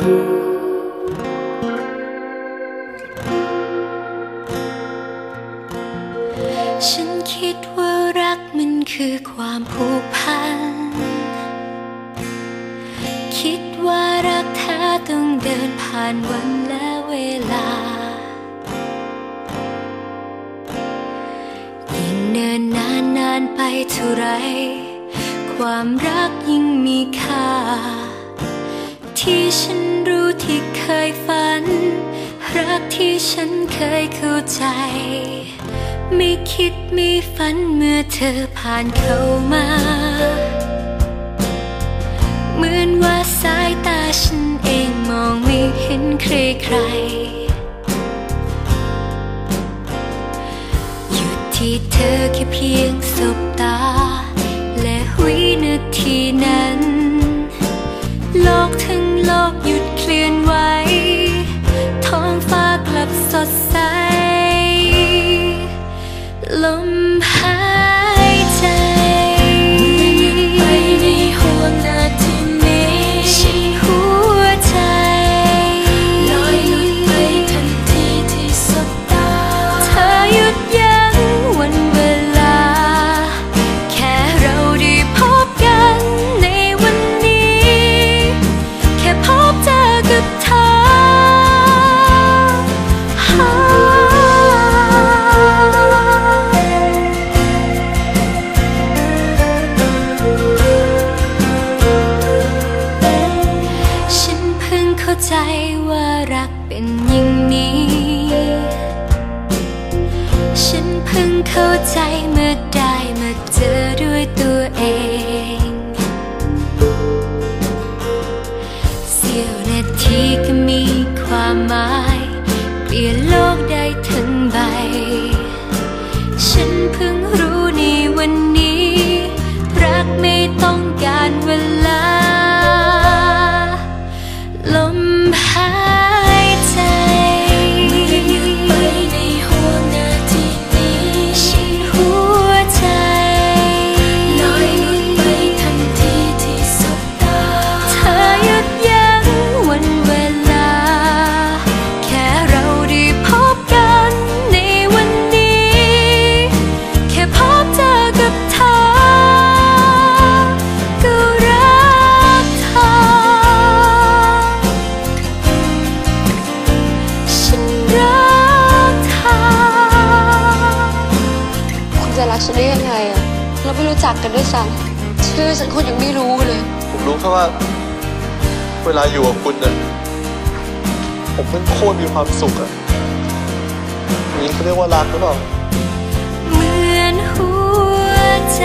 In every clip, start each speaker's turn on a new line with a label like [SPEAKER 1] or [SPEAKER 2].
[SPEAKER 1] ฉันคิดว่ารักมันคือความผูกพัน คิดว่ารักแท้ต้องเดินผ่านวันและเวลา ยิ่งเนินนานนานไปเท่าไร ความรักยิ่งมีค่า ที่ฉัน ที่เคยฝัน รักที่ฉันเคยเข้าใจ ไม่คิดไม่ฝันเมื่อเธอผ่านเข้ามา เหมือนว่าสายตาฉันเองมองไม่เห็นใครใครหยุดที่เธอแค่เพียงสบตา และวินาทีนั้น โลกทั้งโลกหยุด ฟ้า จักกันด้วย
[SPEAKER 2] ซ้ำชื่อฉันคุณยังไม่รู้เลย
[SPEAKER 3] ผมรู้แค่ว่า เวลาอยู่กับคุณเนี่ยผมเป็นโคตรมีความสุขอะอย่างนี้เขาเรียกว่ารักหรือเปล่า
[SPEAKER 1] เหมือนหัวใจ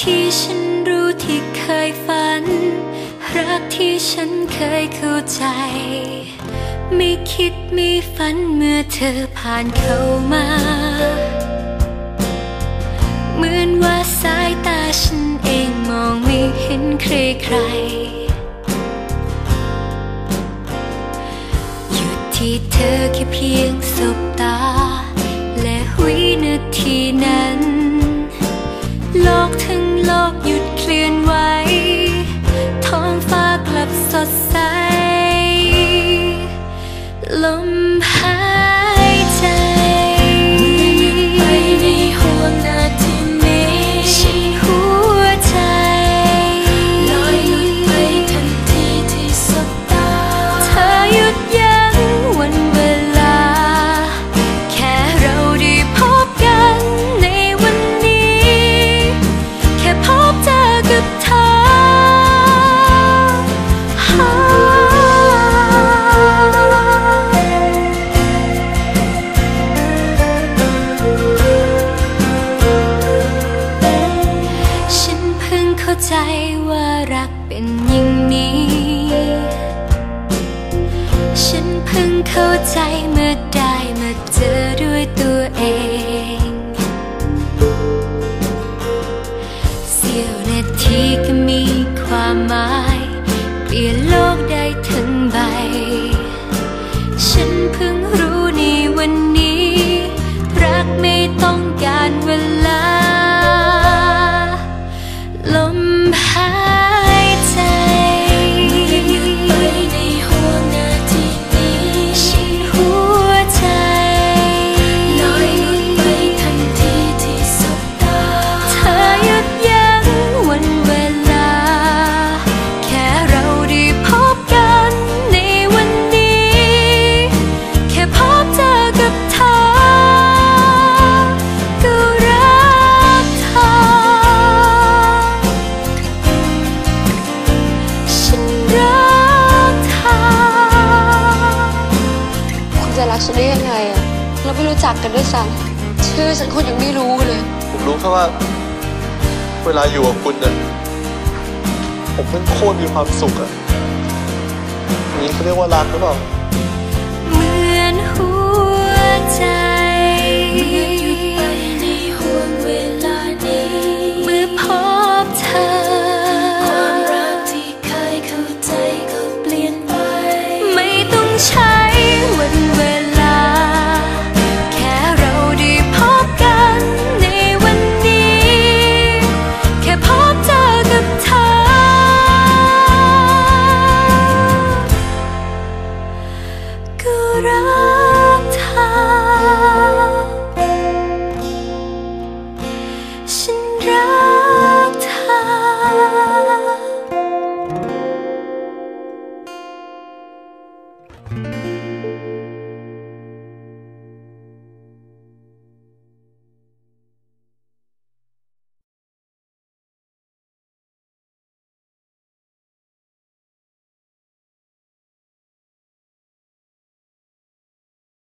[SPEAKER 1] ที่ฉันรู้ที่เคยฝัน รักที่ฉันเคยเข้าใจ ไม่คิดไม่ฝันเมื่อเธอผ่านเข้ามา เหมือนว่าสายตาฉันเองมองไม่เห็นใครใครหยุดที่เธอแค่เพียงสบตา ใจว่ารักเป็นอย่างนี้ ฉันเพิ่งเข้าใจเมื่อได้มาเจอด้วยตัวเอง เสี้ยวนาทีก็มีความหมาย เปลี่ยนโลกได้ทั้งใบ ฉันเพิ่งรู้ในวันนี้ รักไม่ต้องการเวลา
[SPEAKER 2] ได้ยังไงอะเราไม่รู้จักกันด้วยซ้ำชื่อฉันคุณยังไม่รู้เลย
[SPEAKER 3] ผมรู้แค่ว่า เวลาอยู่กับคุณเนี่ยผมเป็นโคตรมีความสุขอะอย่างนี้เขาเรียกว่ารักหรือเปล่า
[SPEAKER 1] เหมือนหัวใจ